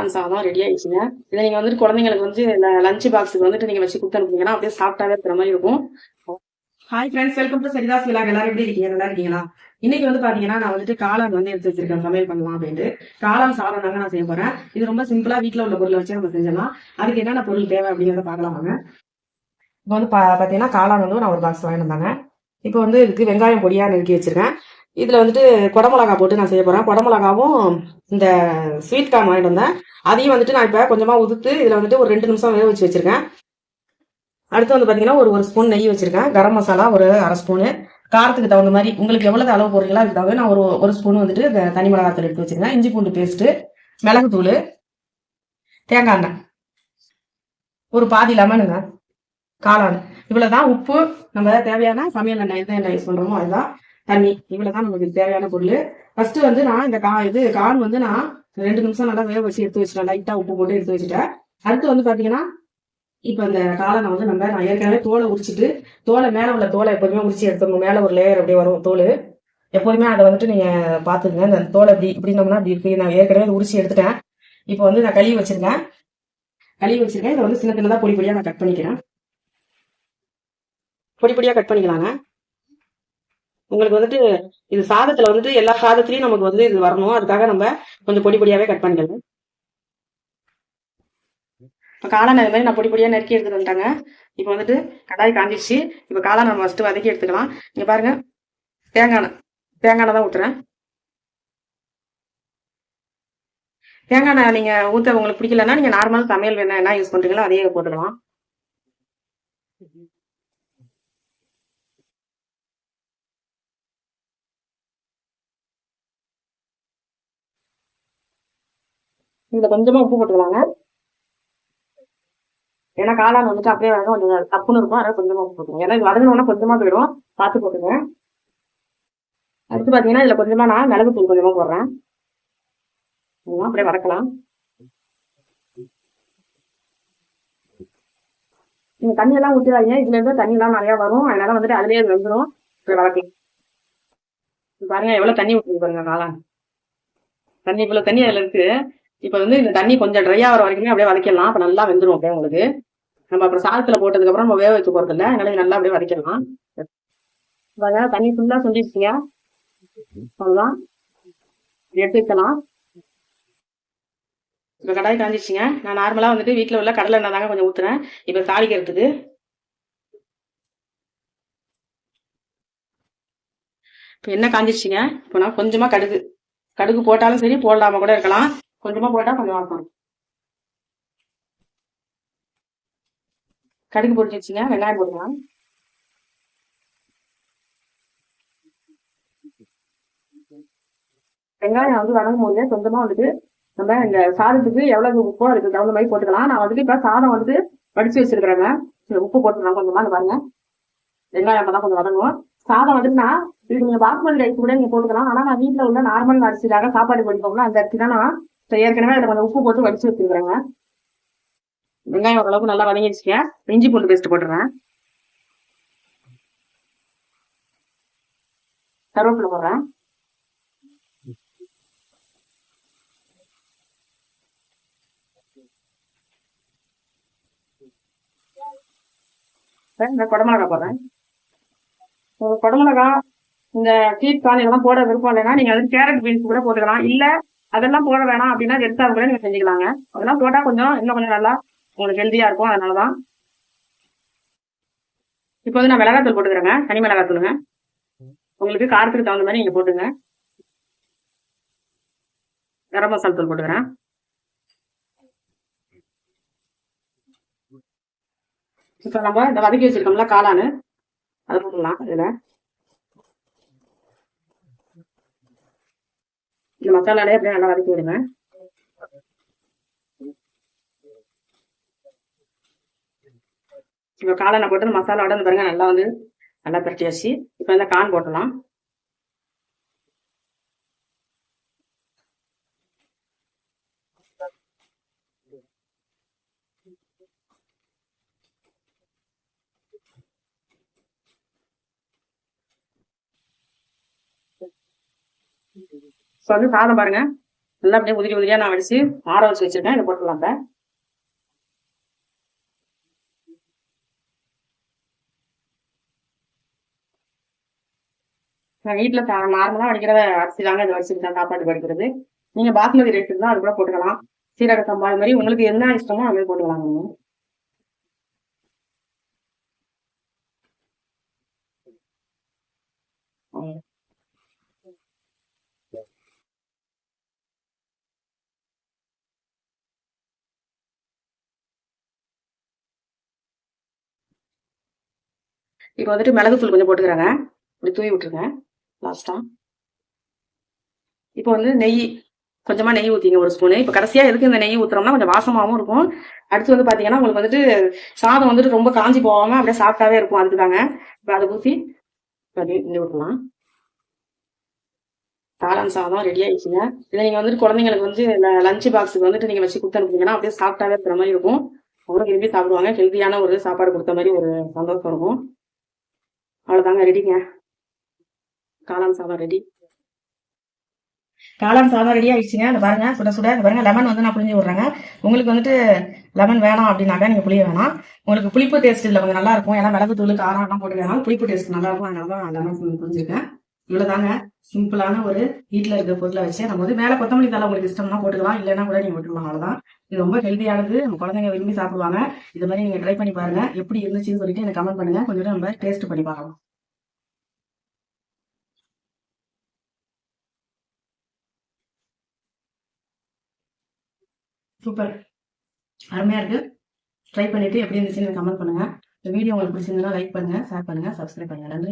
காளான் சாதம் ரெடி ஆயிடுச்சுங்க இதை நீங்க வந்துட்டு குழந்தைங்களுக்கு வந்து லஞ்ச் பாக்ஸுக்கு வந்துட்டு நீங்க வச்சு கொடுத்து அனுப்புனீங்கன்னா அப்படியே சாப்பிட்டாவே இருக்கிற மாதிரி இருக்கும். ஹாய் ஃப்ரெண்ட்ஸ் வெல்கம் டு சரிதாஸ் விழாக் எல்லாரும் எப்படி இருக்கீங்க? நல்லா இருக்கீங்களா? இன்னைக்கு வந்து பாத்தீங்கன்னா நான் வந்துட்டு காளான் வந்து எடுத்து வச்சிருக்கேன். சமையல் பண்ணலாம் அப்படின்ட்டு. காளான் சாதம் தாங்க நான் செய்ய போறேன். இது ரொம்ப சிம்பிளா வீட்ல உள்ள பொருளை வச்சு நம்ம செஞ்சிடலாம். அதுக்கு என்னென்ன பொருள் தேவை அப்படிங்கிறத பாக்கலாம் வாங்க. இப்போ வந்து பா பாத்தீங்கன்னா காளான் வந்து நான் ஒரு பாக்ஸ் வாங்கிட்டு வந்தாங்க இப்போ வந்து இதுக்கு வெங்காயம் பொடியா நெருக்கி வச்சிருக்கேன். இதில் வந்துட்டு குடமிளகா போட்டு நான் செய்ய போகிறேன் குடமிளகாவும் இந்த ஸ்வீட் கார்ன் வாங்கிட்டு வந்தேன். அதையும் வந்துட்டு நான் இப்போ கொஞ்சமாக உதுத்து இதில் வந்துட்டு ஒரு ரெண்டு நிமிஷம் வேக வச்சு வச்சுருக்கேன். அடுத்து வந்து பார்த்தீங்கன்னா ஒரு ஒரு ஸ்பூன் நெய் வச்சுருக்கேன். கரம் மசாலா ஒரு அரை ஸ்பூனு காரத்துக்கு தகுந்த மாதிரி உங்களுக்கு எவ்வளோ அளவு போடுறீங்களோ அதுக்கு தகுந்த நான் ஒரு ஒரு ஸ்பூன் வந்துட்டு இந்த தனி மிளகாத்தூள் எடுத்து வச்சிருக்கேன். இஞ்சி பூண்டு பேஸ்ட்டு மிளகுத்தூள் தேங்காய் எண்ணெய். ஒரு பாதி லெமனுங்க காளான். இவ்வளோதான் உப்பு. நம்ம தேவையான சமையல் எண்ணெய் எந்த எண்ணெய் யூஸ் பண்ணுறோமோ அதுதான். தண்ணி. இவ்வளவுதான் நமக்கு தேவையான பொருள். ஃபர்ஸ்ட் வந்து நான் இந்த கா இது கார்ன் வந்து நான் ரெண்டு நிமிஷம் நல்லா வேக வச்சு எடுத்து வச்சிட்டேன். லைட்டா உப்பு போட்டு எடுத்து வச்சுட்டேன். அடுத்து வந்து பாத்தீங்கன்னா இப்போ இந்த காளானை வந்து நம்ம நான் ஏற்கனவே தோலை உரிச்சிட்டு தோலை மேலே உள்ள தோலை எப்போதுமே உரிச்சு எடுத்துடணும். மேலே ஒரு லேயர் அப்படியே வரும் தோல். எப்போதுமே அதை வந்துட்டு நீங்க பாத்துக்கங்க இந்த தோலை இப்படி இப்படினோம்னா அப்படி இருக்கு. நான் ஏற்கனவே உரிச்சு எடுத்துட்டேன். இப்போ வந்து நான் கழுவி வச்சிருக்கேன். கழுவி வச்சிருக்கேன். இதை வந்து சின்ன சின்னதா பொடி பொடியா நான் கட் பண்ணிக்கிறேன். பொடி பொடியா கட் பண்ணிக்கலாங்க. உங்களுக்கு வந்துட்டு இது சாதத்துல வந்துட்டு எல்லா சாதத்துலயும் நமக்கு வந்து இது வரணும். அதுக்காக நம்ம கொஞ்சம் பொடி பொடியாவே கட் பண்ணிக்கலாம். இப்போ காளான் அது மாதிரி நான் பொடி பொடியா நறுக்கி எடுத்துட்டு வந்துட்டாங்க. இப்போ வந்துட்டு கடாய் காஞ்சிச்சு இப்போ காளான் நம்ம ஃபஸ்ட்டு வதக்கி எடுத்துக்கலாம். இங்க பாருங்க. தேங்காய் தேங்காய் எண்ணெய் தான் ஊத்துறேன். தேங்காய் எண்ணெய் நீங்க ஊத்த உங்களுக்கு பிடிக்கலன்னா நீங்க நார்மல் சமையல் வேணா என்ன யூஸ் பண்றீங்களோ அதையே போட்டுக்கலாம். இதில் கொஞ்சமாக உப்பு போட்டுக்கலாங்க. ஏன்னா காளான் வந்துட்டு அப்படியே வேணும் கொஞ்சம் தப்புன்னு இருக்கும். அதனால கொஞ்சமாக உப்பு போட்டுருங்க ஏன்னா இது வதங்கணும்னா கொஞ்சமாக போயிடும். பார்த்து போட்டுங்க அடுத்து பார்த்தீங்கன்னா இதில் கொஞ்சமாக நான் மிளகு தூள் கொஞ்சமாக போடுறேன். அப்படியே வதக்கலாம். நீங்க தண்ணி எல்லாம் ஊற்றிடாதீங்க இதுல இருந்து தண்ணி எல்லாம் நிறைய வரும். அதனால வந்துட்டு அதுலயே அது வெந்துடும் இப்படி வதக்கலாம் பாருங்க எவ்வளவு தண்ணி ஊற்றி பாருங்க காளான். தண்ணி இவ்வளவு தண்ணி அதுல இருக்கு. இப்ப வந்து இந்த தண்ணி கொஞ்சம் ட்ரை ஆகிற வரைக்குமே அப்படியே வதக்கிடலாம். அப்ப நல்லா வெந்துடும் அப்படியே உங்களுக்கு? நம்ம அப்புறம் சாதத்துல போட்டதுக்கு அப்புறம் நம்ம வேக வைக்க போறது இல்லை அதனால நல்லா அப்படியே வதக்கிடலாம். தண்ணி ஃபுல்லா சொல்லிடுச்சிங்க அவ்வளவுதான். எடுத்து வைக்கலாம். இப்ப கடாய் காஞ்சிச்சுங்க நான் நார்மலா வந்துட்டு வீட்டில் உள்ள கடலை எண்ணெய் தாங்க கொஞ்சம் ஊத்துறேன். இப்ப தாளிக்கிறதுக்கு. இப்ப என்ன காஞ்சிச்சுங்க இப்போ நான் கொஞ்சமா கடுகு. கடுகு போட்டாலும் சரி போடலாமா கூட இருக்கலாம். கொஞ்சமா போட்டா கொஞ்சம் வாசம் கடுகு பொரிச்சிச்சுங்க வெங்காயம் போட்டுக்கலாம் வெங்காயம் வந்து வணங்கும் போது கொஞ்சமா வந்துட்டு நம்ம இந்த சாதத்துக்கு எவ்வளவு உப்போ அதுக்கு தகுந்த மாதிரி போட்டுக்கலாம். நான் வந்துட்டு இப்ப சாதம் வந்துட்டு வடிச்சு வச்சிருக்கிறேங்க. சரி உப்பு போட்டுக்கலாம் கொஞ்சமா இந்த பாருங்க. வெங்காயம் அப்பதான் கொஞ்சம் வதங்கும் சாதம் வந்துட்டு நான் இது நீங்க பாஸ்மதி ரைஸ் கூட நீங்க போட்டுக்கலாம். ஆனா நான் வீட்டுல உள்ள நார்மல் அரிசிக்காக சாப்பாடு பண்ணிக்கோங்களா அந்த அரிசி தான் நான் ஏற்கனவே அதில் கொஞ்சம் உப்பு போட்டு வடிச்சு வச்சிருக்கிறேங்க. வெங்காயம் ஓரளவுக்கு நல்லா வதங்கிடுச்சுங்க. இஞ்சி பூண்டு பேஸ்ட் போட்டுறேன். கருவேப்பிலை போடுறேன். இந்த குடமிளகா போடுறேன். குடமிளகா இந்த ஸ்வீட் கார்ன் இதெல்லாம் போட விருப்பம் இல்லைன்னா நீங்க வந்து கேரட் பீன்ஸ் கூட போட்டுக்கலாம். இல்ல அதெல்லாம் போட வேணாம் அப்படின்னா எடுத்தா கூட நீங்க செஞ்சுக்கலாங்க. அதெல்லாம் போட்டா கொஞ்சம் இன்னும் கொஞ்சம் நல்லா உங்களுக்கு ஹெல்த்தியா இருக்கும். அதனாலதான். இப்போ வந்து நான் மிளகாத்தூள் போட்டுக்கிறேங்க. தனி மிளகாத்தூளுங்க. உங்களுக்கு காரத்துக்கு தகுந்த மாதிரி நீங்க போட்டுங்க. கரம் மசாலா தூள் போட்டுக்கிறேன். இப்போ நம்ம இந்த வதக்கி வச்சிருக்கோம்ல காளானு. அதை போட்டுடலாம் இதில். இந்த மசாலாலே அப்படியே நல்லா வதக்கி விடுங்க. இப்போ காளானை போட்டு மசாலா உடனே பாருங்க நல்லா வந்து நல்லா பரட்டியாச்சு. இப்போ இந்த கான் போட்டலாம் இப்போ வந்து சாதம் பாருங்க. நல்லா அப்படியே உதிரி உதிரியா நான் வடிச்சு ஆற வச்சு வச்சிருக்கேன். இதை போட்டுடலாம் இப்ப. நான் வீட்டில் நார்மலாக வடிக்கிற அரிசி தாங்க இது தான் சாப்பாடு வடிக்கிறது. நீங்கள் பாஸ்மதி ரைஸ் இருந்தால் அது கூட போட்டுக்கலாம். சீரக சம்பா மாதிரி உங்களுக்கு என்ன இஷ்டமோ அது மாதிரி போட்டுக்கலாம் நீங்கள் இப்போ வந்துட்டு மிளகுத்தூள் கொஞ்சம் போட்டுக்கிறாங்க. இப்படி தூவி விட்டுருங்க. லாஸ்டா இப்போ வந்து நெய் கொஞ்சமா நெய் ஊத்திங்க ஒரு ஸ்பூனு இப்போ கடைசியா எதுக்கு இந்த நெய் ஊத்துறோம்னா கொஞ்சம் வாசமாவும் இருக்கும். அடுத்து வந்து பாத்தீங்கன்னா உங்களுக்கு வந்துட்டு சாதம் வந்துட்டு ரொம்ப காஞ்சி போகாம அப்படியே சாஃப்டாவே இருக்கும் அதுக்குதாங்க இப்போ அதை ஊத்தி அப்படியே விட்டுலாம் காளான் சாதம் ரெடி ஆயிடுச்சுங்க. இதை நீங்க வந்துட்டு குழந்தைங்களுக்கு வந்து லஞ்ச் பாக்ஸுக்கு வந்துட்டு நீங்க வச்சு கொடுத்து அனுப்புனீங்கன்னா அப்படியே சாஃப்டாவே இருக்கிற மாதிரி இருக்கும். அவரும் விரும்பி சாப்பிடுவாங்க. ஹெல்த்தியான ஒரு சாப்பாடு கொடுத்த மாதிரி ஒரு சந்தோஷம் இருக்கும். அவ்வளோதாங்க ரெடிங்க காளான் சாதம் ரெடி காளான் சாதம் ரெடி ஆயிடுச்சுங்க. இந்த பாருங்க சுட சுட. இந்த பாருங்க லெமன் வந்து நான் புளிஞ்சு விடுறேங்க. உங்களுக்கு வந்துட்டு லெமன் வேணாம் அப்படின்னாக்கா நீங்க புளிய வேணாம். உங்களுக்கு புளிப்பு டேஸ்ட் இல்லை கொஞ்சம் நல்லா இருக்கும். ஏன்னா மிளகு தூள் காரம் எல்லாம் போட்டுக்கலாம் புளிப்பு டேஸ்ட் நல்லா இருக்கும். அதனால தான் லெமன் புரிஞ்சிருக்கேன் இவ்வளவுதாங்க. சிம்பிளான ஒரு வீட்டில் இருக்க பொருளை வச்சு நம்ம வந்து மேலே கொத்தமல்லி தலை உங்களுக்கு இஷ்டம்னா போட்டுக்கலாம் இல்லைன்னா கூட நீங்க விட்டுருவாங்க அவ்வளவுதான். இது ரொம்ப ஹெல்த்தியானது. நம்ம குழந்தைங்க விரும்பி சாப்பிடுவாங்க. இது மாதிரி நீங்க ட்ரை பண்ணி பாருங்க. எப்படி இருந்துச்சுன்னு சொல்லிட்டு எனக்கு கமெண்ட் பண்ணுங்க. கொஞ்சம் நம்ம டேஸ்ட் பண்ணி பார்க்கலாம். சூப்பர் அருமையா இருக்கு. ட்ரை பண்ணிட்டு எப்படி இருந்துச்சுன்னு கமெண்ட் பண்ணுங்க. இந்த வீடியோ உங்களுக்கு பிடிச்சிருந்தா லைக் பண்ணுங்க ஷேர் பண்ணுங்க சப்ஸ்கிரைப் பண்ணுங்க. நன்றி